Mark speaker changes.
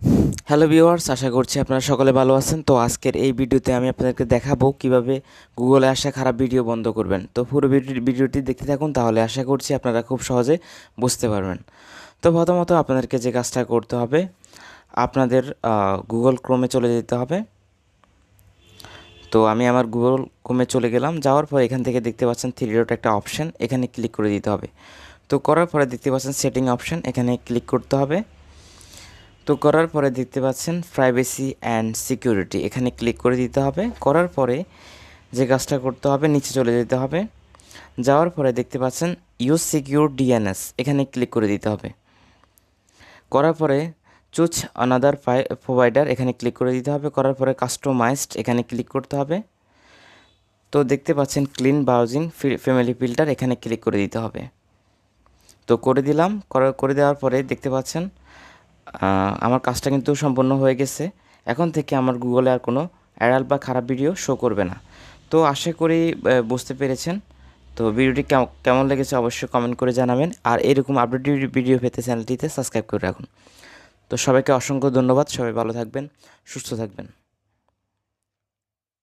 Speaker 1: Hello viewers আশা করছি আপনারা সকলে ভালো আছেন। তো আজকের এই ভিডিওতে আমি আপনাদেরকে দেখাবো কীভাবে গুগলে আসা খারাপ ভিডিও বন্ধ করবেন। তো পুরো ভিডিও- ভিডিওটি দেখতে থাকুন, তাহলে আশা করছি আপনারা খুব সহজে বুঝতে পারবেন। তো প্রথমত আপনাদেরকে যে কাজটা করতে হবে, আপনাদের গুগল ক্রোমে চলে যেতে হবে। তো আমি আমার গুগল ক্রোমে চলে গেলাম, যাওয়ার পর এখান থেকে দেখতে পাচ্ছেন থ্রি ডট একটা অপশন এখানে ক্লিক করে দিতে হবে। তো করার পরে দেখতে পাচ্ছেন সেটিং অপশন এখানে ক্লিক করতে হবে। তো করার পরে দেখতে পাচ্ছেন প্রাইভেসি অ্যান্ড সিকিউরিটি এখানে ক্লিক করে দিতে হবে। করার পরে যে কাজটা করতে হবে, নিচে চলে যেতে হবে। যাওয়ার পরে দেখতে পাচ্ছেন ইউজ সিকিউর ডিএনএস এখানে ক্লিক করে দিতে হবে। করার পরে চুজ আনাদার প্রোভাইডার এখানে ক্লিক করে দিতে হবে। করার পরে কাস্টমাইজড এখানে ক্লিক করতে হবে। তো দেখতে পাচ্ছেন ক্লিন ব্রাউজিং ফ্যামিলি ফিল্টার এখানে ক্লিক করে দিতে হবে। তো করে দিলাম। করে দেওয়ার পরে দেখতে পাচ্ছেন আমার কাজটা কিন্তু সম্পূর্ণ হয়ে গেছে। এখন থেকে আমার গুগলে আর কোনো অ্যাডাল বা খারাপ ভিডিও শো করবে না। তো আশা করি বুঝতে পেরেছেন। তো ভিডিওটি কেম- কেমন লেগেছে অবশ্যই কমেন্ট করে জানাবেন। আর এরকম আপডেট ভিডিও পেতে চ্যানেলটিতে সাবস্ক্রাইব করে রাখুন। তো সবাইকে অসংখ্য ধন্যবাদ। সবাই ভালো থাকবেন, সুস্থ থাকবেন।